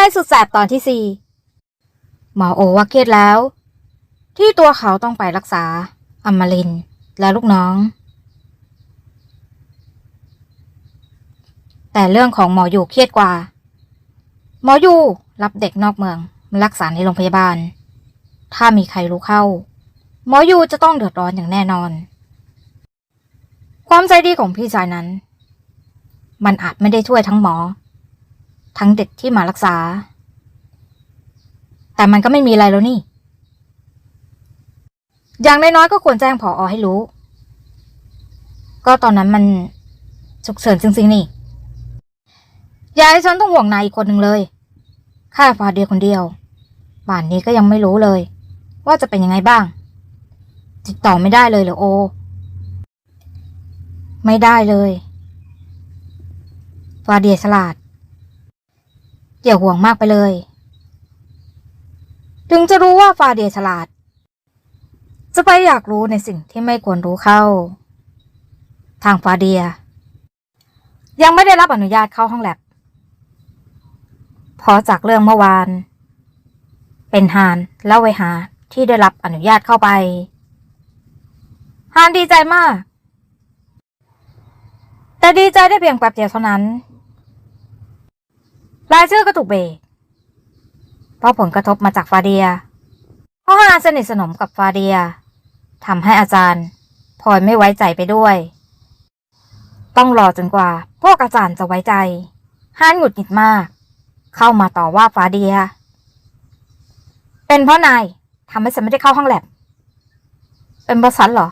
ใจสุดแสบตอนที่สี่หมอโอว่าเครียดแล้ว ที่ตัวเขาต้องไปรักษาอมรินและลูกน้อง แต่เรื่องของหมออยู่เครียดกว่า หมออยู่รับเด็กนอกเมืองมารักษาในโรงพยาบาล ถ้ามีใครรู้เข้า หมออยู่จะต้องเดือดร้อนอย่างแน่นอน ความใจดีของพี่ชายนั้น มันอาจไม่ได้ช่วยทั้งหมอ ทั้งเด็กที่มารักษา แต่มันก็ไม่มีอะไรแล้วนี่ อย่างน้อยๆก็ควรแจ้งผออให้รู้ ก็ตอนนั้นมันฉุกเฉินจริงๆนี่ ยาให้ฉันต้องห่วงนายอีกคนหนึ่งเลย ข้าฟาเดียคนเดียวป่านนี้ก็ยังไม่รู้เลย ว่าจะเป็นยังไงบ้าง ติดต่อไม่ได้เลยเหรอโอ ไม่ได้เลยฟาเดียฉลาด อย่าห่วงมากไปเลย ถึงจะรู้ว่าฟาเดียฉลาด จะไปอยากรู้ในสิ่งที่ไม่ควรรู้เข้า ทางฟาเดีย ยังไม่ได้รับอนุญาตเข้าห้องแลบเพราะจากเรื่องเมื่อวาน เป็นฮานและเวหาที่ได้รับอนุญาตเข้าไปฮานดีใจมาก แต่ดีใจได้เพียงแป๊บเดียวเท่านั้น รายชื่อก็ถูกเบรเพราะผลกระทบมาจากฟาเดีย เพราะฮานสนิทสนมกับฟาเดียทำให้อาจารย์พลอยไม่ไว้ใจไปด้วย ต้องรอจนกว่า พวกอาจารย์จะไว้ใจฮานหงุดหงิดมาก เข้ามาต่อว่าฟาเดีย เป็นเพราะนายทำให้ฉันไม่ได้เข้าห้องแลบ เป็นเพราะฉันเหรอ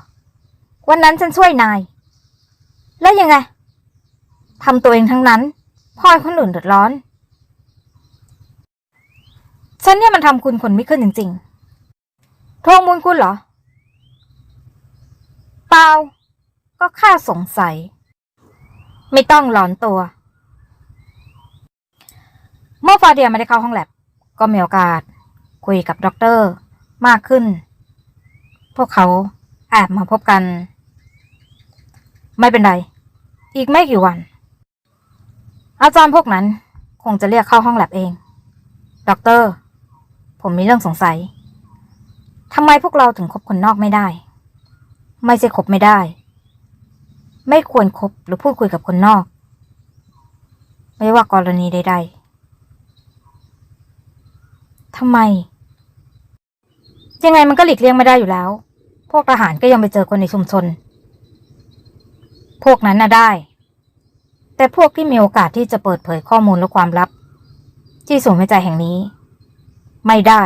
วันนั้นฉันช่วยนาย แล้วยังไงทำตัวเองทั้งนั้นพลอยคนอื่นเดือดร้อน ฉันเนี่ยมันทำคุณคนไม่ขึ้นจริงๆทวงมูลคุณเหรอ เปล่า ก็แค่สงสัย ไม่ต้องหลอนตัว เมื่อฟาเดียไม่ได้เข้าห้องแลบ ก็มีโอกาส คุยกับด็อกเตอร์มากขึ้น พวกเขาแอบมาพบกัน ไม่เป็นไร อีกไม่กี่วัน อาจารย์พวกนั้นคงจะเรียกเข้าห้องแลบเองด็อกเตอร์ ผมมีเรื่องสงสัยทำไมพวกเราถึงคบคนนอกไม่ได้ ไม่ใช่คบไม่ได้ ไม่ควรคบหรือพูดคุยกับคนนอก ไม่ว่ากรณีใด ๆทำไม ยังไงมันก็หลีกเลี่ยงไม่ได้อยู่แล้ว พวกทหารก็ยังไปเจอคนในชุมชน พวกนั้นน่ะได้ แต่พวกที่มีโอกาสที่จะเปิดเผยข้อมูลและความลับ ที่ศูนย์วิจัยแห่งนี้ ไม่ได้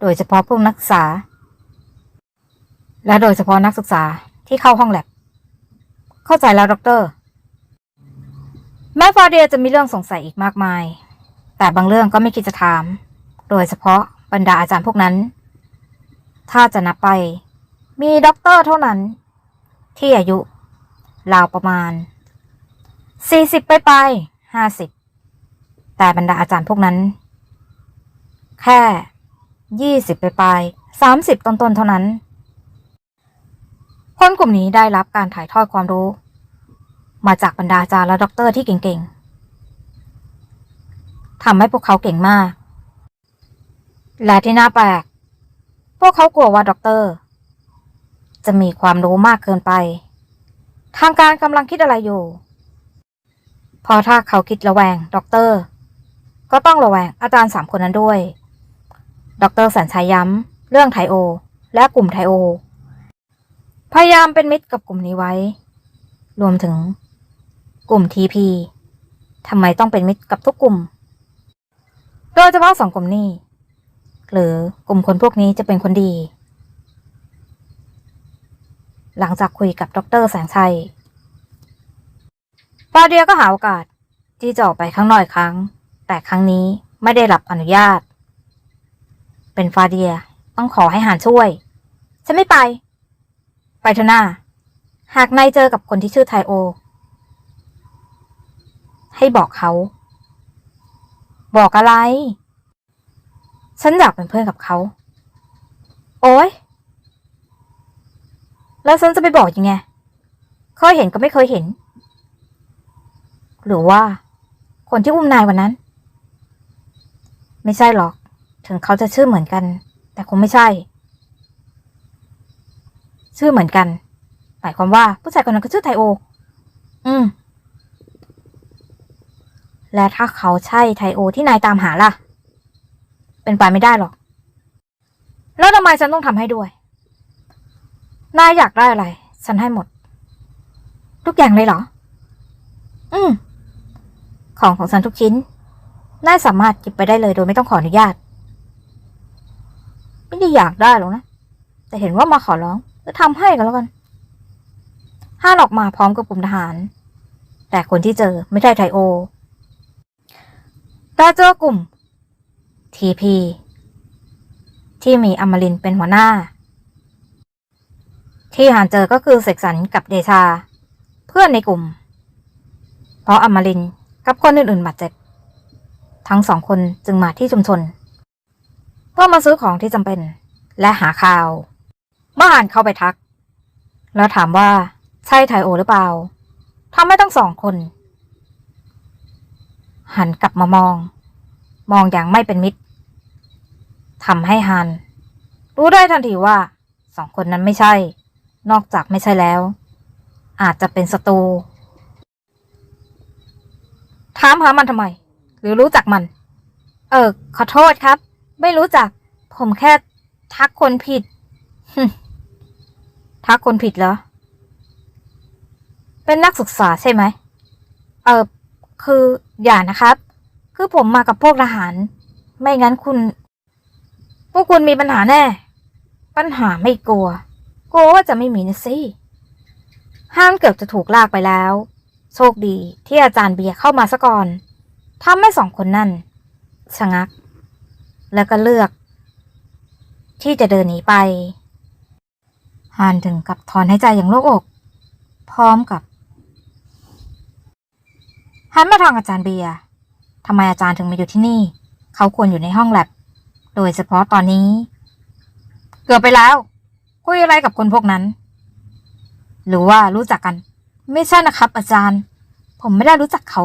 โดยเฉพาะพวกนักศึกษา และโดยเฉพาะนักศึกษาที่เข้าห้องแลบ เข้าใจแล้วด็อกเตอร์ แม้ฟาเดียจะมีเรื่องสงสัยอีกมากมาย แต่บางเรื่องก็ไม่คิดจะถาม โดยเฉพาะบรรดาอาจารย์พวกนั้น ถ้าจะนับไป มีด็อกเตอร์เท่านั้น ที่อายุราวประมาณสี่สิบไปไปห้าสิบแต่บรรดาอาจารย์พวกนั้น แค่ยี่สิบไปไปสามสิบต้นๆเท่านั้น คนกลุ่มนี้ได้รับการถ่ายทอดความรู้ มาจากบรรดาอาจารย์และด็อกเตอร์ที่เก่งๆทำให้พวกเขาเก่งมาก และที่น่าแปลก พวกเขากลัวว่าด็อกเตอร์ จะมีความรู้มากเกินไป ทางการกำลังคิดอะไรอยู่ พอถ้าเขาคิดระแวงด็อกเตอร์ ก็ต้องระแวงอาจารย์สามคนนั้นด้วย ด็อกเตอร์สัญชัยย้ำ เรื่องไทโอ และกลุ่มไทโอ พยายามเป็นมิตรกับกลุ่มนี้ไว้ รวมถึง กลุ่มทีพีทำไมต้องเป็นมิตรกับทุกกลุ่ม โดยเฉพาะสองกลุ่มนี้ หรือกลุ่มคนพวกนี้จะเป็นคนดี หลังจากคุยกับดรแสงชัยฟาเดียก็หาโอกาสที่จะออกไปข้างนอกอีกครั้ง แต่ครั้งนี้ไม่ได้รับอนุญาต เป็นฟาเดีย ต้องขอให้หานช่วย ฉันไม่ไป ไปเถอะหน้า หากนายเจอกับคนที่ชื่อไทโอ ให้บอกเขา บอกอะไร ฉันอยากเป็นเพื่อนกับเขา โอ้ยแล้วฉันจะไปบอกยังไง เคยเห็นก็ไม่เคยเห็น หรือว่า คนที่อุ้มนายวันนั้น ไม่ใช่หรอก ถึงเขาจะชื่อเหมือนกัน แต่คงไม่ใช่ ชื่อเหมือนกันหมายความว่าผู้ชายคนนั้นก็ชื่อไทโอ อืม และถ้าเขาใช่ไทโอที่นายตามหาล่ะ เป็นไปไม่ได้หรอก แล้วทำไมฉันต้องทำให้ด้วย นายอยากได้อะไร ฉันให้หมด ทุกอย่างเลยเหรอ อืม ของของฉันทุกชิ้น นายสามารถหยิบไปได้เลยโดยไม่ต้องขออนุญาต ไม่ได้อยากได้หรอกนะ แต่เห็นว่ามาขอร้อง ก็ทำให้กันแล้วกันห้านออกมาพร้อมกับกลุ่มทหาร แต่คนที่เจอไม่ใช่ไทโอ แต่เจอกลุ่ม TP ที่มีอมรินเป็นหัวหน้า ที่หานเจอก็คือเสกสรรกับเดชา เพื่อนในกลุ่ม เพราะอมรินกับคนอื่นๆบาดเจ็บทั้งสองคนจึงมาที่ชุมชน เพื่อมาซื้อของที่จำเป็น และหาข่าวเมื่อหานเข้าไปทัก แล้วถามว่าใช่ไทโอหรือเปล่าทำให้ทั้งสองคน หันกลับมามอง มองอย่างไม่เป็นมิตรทำให้ฮัน รู้ได้ทันทีว่าสองคนนั้นไม่ใช่ นอกจากไม่ใช่แล้ว อาจจะเป็นศัตรูถามหามันทำไม หรือรู้จักมัน เออ ขอโทษครับ ไม่รู้จัก ผมแค่ทักคนผิด ทักคนผิดเหรอ เป็นนักศึกษาใช่ไหม เออคืออย่านะครับ คือผมมากับพวกทหาร ไม่งั้นคุณ พวกคุณมีปัญหาแน่ ปัญหาไม่กลัว กลัวว่าจะไม่มีนะสิ ห้างเกือบจะถูกลากไปแล้ว โชคดีที่อาจารย์เบียร์เข้ามาซะก่อนทำให้สองคนนั่นชะงัก แล้วก็เลือก ที่จะเดินหนีไปฮานถึงกับถอนหายใจอย่างโล่งอก พร้อมกับหันมาทางอาจารย์เบียร์ทำไมอาจารย์ถึงมาอยู่ที่นี่ เขาควรอยู่ในห้องแลบ โดยเฉพาะตอนนี้ เกือบไปแล้ว คุยอะไรกับคนพวกนั้น หรือว่ารู้จักกัน ไม่ใช่นะครับ อาจารย์ ผมไม่ได้รู้จักเขา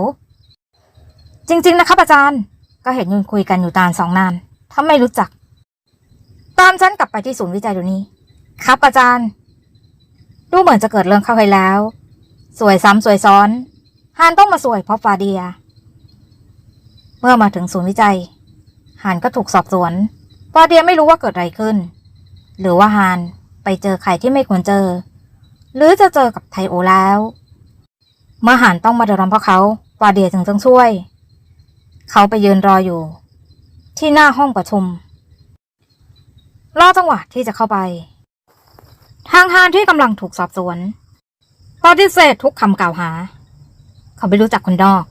จริง ๆ นะครับ อาจารย์ ก็เห็นยืนคุยกันอยู่ตานสองนาน ถ้าไม่รู้จัก ตามฉันกลับไปที่ศูนย์วิจัยเดี๋ยวนี้ ครับอาจารย์ ดูเหมือนจะเกิดเรื่องเข้าไปแล้ว สวยซ้ำสวยซ้อนฮานต้องมาสวยเพราะฟาเดีย เมื่อมาถึงศูนย์วิจัยฮานก็ถูกสอบสวนฟาเดียไม่รู้ว่าเกิดอะไรขึ้น หรือว่าฮานไปเจอใครที่ไม่ควรเจอ หรือจะเจอกับไทโอแล้ว เมื่อฮานต้องมาเดือดร้อนเพราะเขาฟาเดียจึงต้องช่วย เขาไปยืนรออยู่ ที่หน้าห้องประชุม รอจังหวะที่จะเข้าไป ทางฮานที่กำลังถูกสอบสวนปฏิเสธทุกคำกล่าวหา เขาไม่รู้จักคนนอก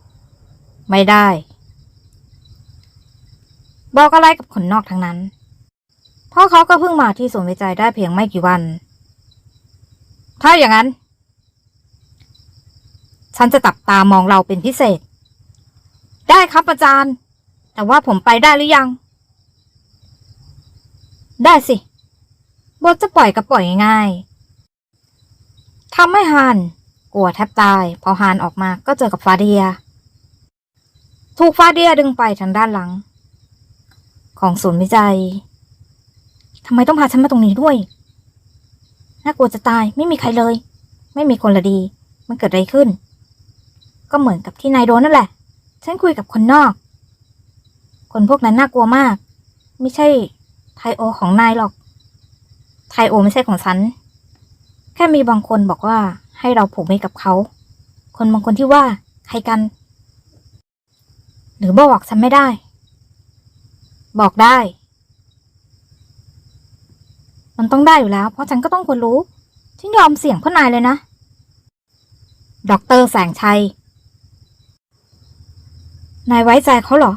ไม่ได้ บอกอะไรกับคนนอกทั้งนั้น เพราะเขาก็เพิ่งมาที่ศูนย์วิจัยได้เพียงไม่กี่วัน ถ้าอย่างนั้น ฉันจะจับตามองเราเป็นพิเศษ ได้ครับอาจารย์ แต่ว่าผมไปได้หรือยัง ได้สิบทจะปล่อยก็ปล่อยง่ายๆทำให้ฮานกลัวแทบตาย พอฮานออกมาก็เจอกับฟาเดีย ถูกฟาเดียดึงไปทางด้านหลัง ของศูนย์วิจัยทำไมต้องพาฉันมาตรงนี้ด้วย น่ากลัวจะตายไม่มีใครเลย ไม่มีคนละดี มันเกิดอะไรขึ้น ก็เหมือนกับที่นายโดนนั่นแหละ ฉันคุยกับคนนอก คนพวกนั้นน่ากลัวมาก ไม่ใช่ไทโอของนายหรอก ไทโอไม่ใช่ของฉัน แค่มีบางคนบอกว่าให้เราผูกมิตรกับเขา คนบางคนที่ว่าใครกัน หรือบอกฉันไม่ได้ บอกได้ มันต้องได้อยู่แล้ว เพราะฉันก็ต้องควรรู้ ฉันยอมเสี่ยงเพื่อนายเลยนะด็อกเตอร์แสงชัย นายไว้ใจเขาเหรอ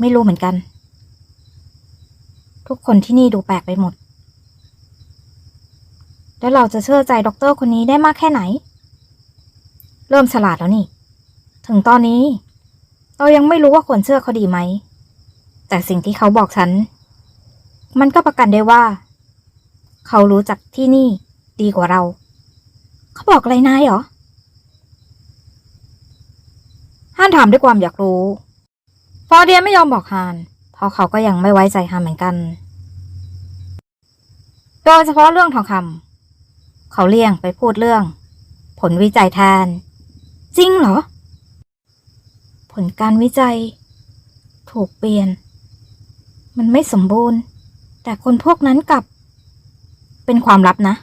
ไม่รู้เหมือนกัน ทุกคนที่นี่ดูแปลกไปหมด แล้วเราจะเชื่อใจด็อกเตอร์คนนี้ได้มากแค่ไหน เริ่มฉลาดแล้วนี่ ถึงตอนนี้ เรายังไม่รู้ว่าควรเชื่อเขาดีไหม แต่สิ่งที่เขาบอกฉัน มันก็ประกันได้ว่า เขารู้จักที่นี่ดีกว่าเรา เขาบอกอะไรนายเหรอห้านถามด้วยความอยากรู้ ฟอเดียไม่ยอมบอกฮาน เพราะเขาก็ยังไม่ไว้ใจฮานเหมือนกัน โดยเฉพาะเรื่องทองคำเขาเลี่ยงไปพูดเรื่อง ผลวิจัยแทน จริงเหรอ ผลการวิจัย ถูกเปลี่ยน มันไม่สมบูรณ์ แต่คนพวกนั้นกลับ เป็นความลับนะ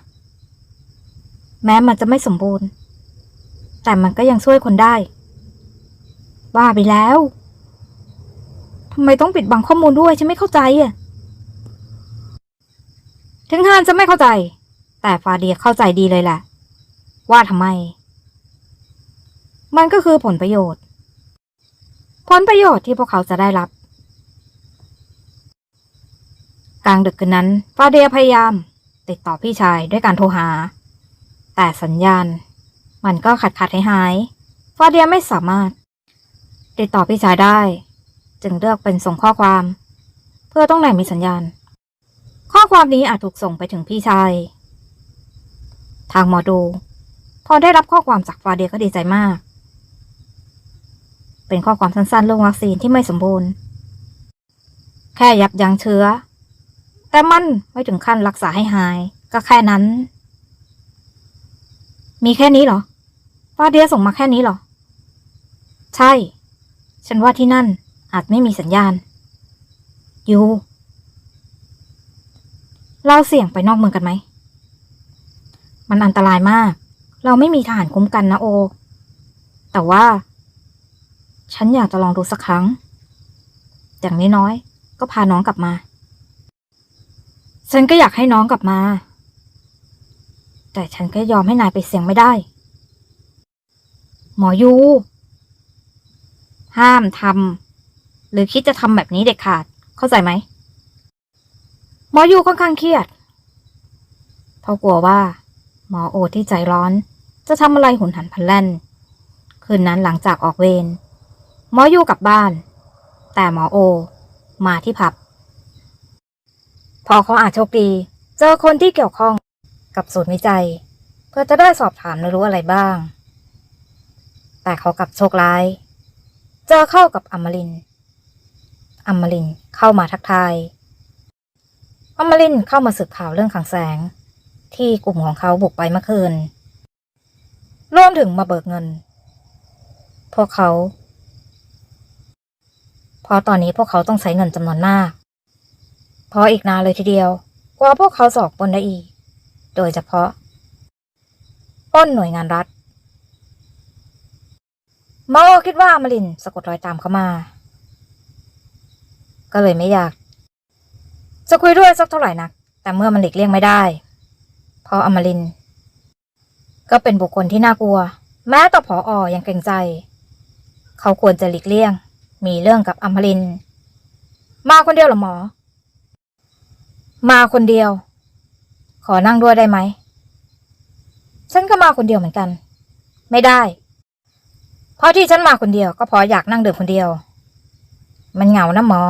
แม้มันจะไม่สมบูรณ์ แต่มันก็ยังช่วยคนได้ ว่าไปแล้ว ทำไมต้องปิดบังข้อมูลด้วยฉันไม่เข้าใจอะ ถึงฮานจะไม่เข้าใจ แต่ฟาเดียเข้าใจดีเลยแหละว่าทำไม มันก็คือผลประโยชน์ ผลประโยชน์ที่พวกเขาจะได้รับ กลางดึกคืนนั้น ฟาเดียพยายาม ติดต่อพี่ชายด้วยการโทรหา แต่สัญญาณ มันก็ขาดขาดหายหายฟาเดียไม่สามารถ ติดต่อพี่ชายได้ จึงเลือกเป็นส่งข้อความ เพื่อต้องไหนมีสัญญาณ ข้อความนี้อาจถูกส่งไปถึงพี่ชาย ทางหมอดู พอได้รับข้อความจากฟาเดียก็ดีใจมาก เป็นข้อความสั้นๆเรื่องวัคซีนที่ไม่สมบูรณ์ แค่ยับยั้งเชื้อ แต่มันไม่ถึงขั้นรักษาให้หาย ก็แค่นั้น มีแค่นี้เหรอฟาเดียส่งมาแค่นี้เหรอ ใช่ ฉันว่าที่นั่น อาจไม่มีสัญญาณ ยู เราเสี่ยงไปนอกเมืองกันไหม มันอันตรายมาก เราไม่มีทหารคุ้มกันนะโอ แต่ว่า ฉันอยากจะลองดูสักครั้ง อย่างน้อยๆก็พาน้องกลับมา ฉันก็อยากให้น้องกลับมา แต่ฉันก็ยอมให้นายไปเสี่ยงไม่ได้ หมอยู ห้ามทำ หรือคิดจะทำแบบนี้เด็ดขาด เข้าใจไหมหมออยู่ค่อนข้างเครียดเพราะกลัวว่า หมอโอที่ใจร้อน จะทำอะไรหุนหันพลันแล่น คืนนั้นหลังจากออกเวรหมออยู่กลับบ้าน แต่หมอโอ มาที่ผับ พอเขาอาจโชคดี เจอคนที่เกี่ยวข้องกับศูนย์วิจัย เพื่อจะได้สอบถามและรู้อะไรบ้าง แต่เขากลับโชคร้าย เจอเข้ากับอมรินทร์ อมรินเข้ามาทักทายอมรินเข้ามาสืบข่าวเรื่องขังแสง ที่กลุ่มของเขาบุกไปเมื่อคืนรวมถึงมาเบิกเงิน พวกเขา เพราะตอนนี้พวกเขาต้องใช้เงินจำนวนมาก เพราะอีกนานเลยทีเดียว กว่าพวกเขาสอบปนได้อีก โดยเฉพาะป้นหน่วยงานรัฐหมอคิดว่าอมรินสะกดรอยตามเขามา ก็เลยไม่อยาก จะคุยด้วยสักเท่าไหร่นัก แต่เมื่อมันหลีกเลี่ยงไม่ได้พราะอมริน ก็เป็นบุคคลที่น่ากลัว แม้ต่อผออยังเกรงใจ เขาควรจะหลีกเลี่ยง มีเรื่องกับอมริน มาคนเดียวหรอหมอ มาคนเดียว ขอนั่งด้วยได้ไหม ฉันก็มาคนเดียวเหมือนกัน ไม่ได้ เพราะที่ฉันมาคนเดียวก็เพราะอยากนั่งดื่มคนเดียว มันเหงานะหมอ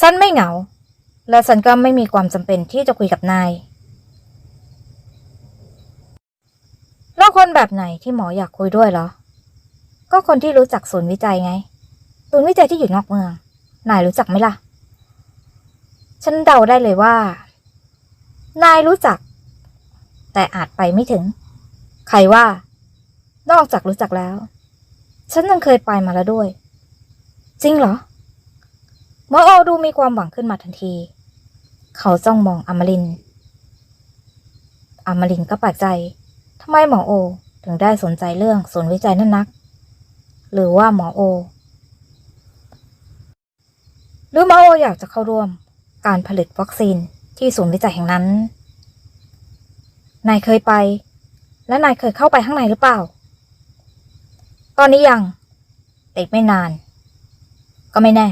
ฉันไม่เหงา และฉันก็ไม่มีความจำเป็นที่จะคุยกับนายแล้วคนแบบไหนที่หมออยากคุยด้วยเหรอ ก็คนที่รู้จักศูนย์วิจัยไง ศูนย์วิจัยที่อยู่นอกเมือง นายรู้จักไหมล่ะ ฉันเดาได้เลยว่า นายรู้จัก แต่อาจไปไม่ถึง ใครว่า นอกจากรู้จักแล้ว ฉันยังเคยไปมาแล้วด้วย จริงเหรอ หมอโอดูมีความหวังขึ้นมาทันที เขาจ้องมองอมรินอมรินก็แปลกใจทำไมหมอโอถึงได้สนใจเรื่องศูนย์วิจัยนั่นนัก หรือว่าหมอโอ หรือหมอโออยากจะเข้าร่วมการผลิตวัคซีนที่ศูนย์วิจัยแห่งนั้น นายเคยไป และนายเคยเข้าไปข้างในหรือเปล่า ตอนนี้ยังแต่ไม่นาน ก็ไม่แน่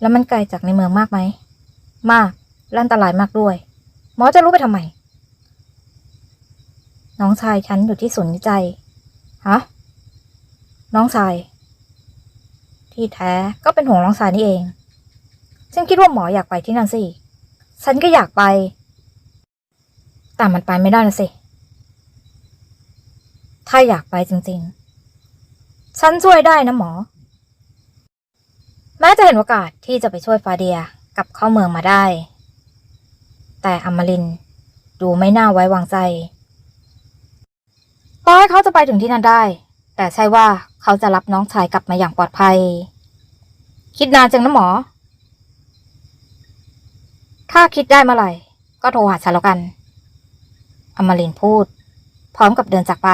แล้วมันไกลจากในเมืองมากไหม มาก และอันตรายมากด้วย หมอจะรู้ไปทำไม น้องชายฉันอยู่ที่ศูนย์วิจัย ฮะ น้องชาย ที่แท้ก็เป็นห่วงน้องชายนี่เอง ฉันคิดว่าหมออยากไปที่นั่นสิ ฉันก็อยากไป แต่มันไปไม่ได้นะสิ ถ้าอยากไปจริง ๆ ฉันช่วยได้นะหมอ แม้จะเห็นโอกาสที่จะไปช่วยฟาเดียกลับเข้าเมืองมาได้ แต่อมรินดูไม่น่าไว้วางใจต่อให้เขาจะไปถึงที่นั่นได้ แต่ใช่ว่าเขาจะรับน้องชายกลับมาอย่างปลอดภัย คิดนานจังนะหมอ ถ้าคิดได้เมื่อไหร่ ก็โทรหาฉันแล้วกัน อมรินพูด พร้อมกับเดินจากไป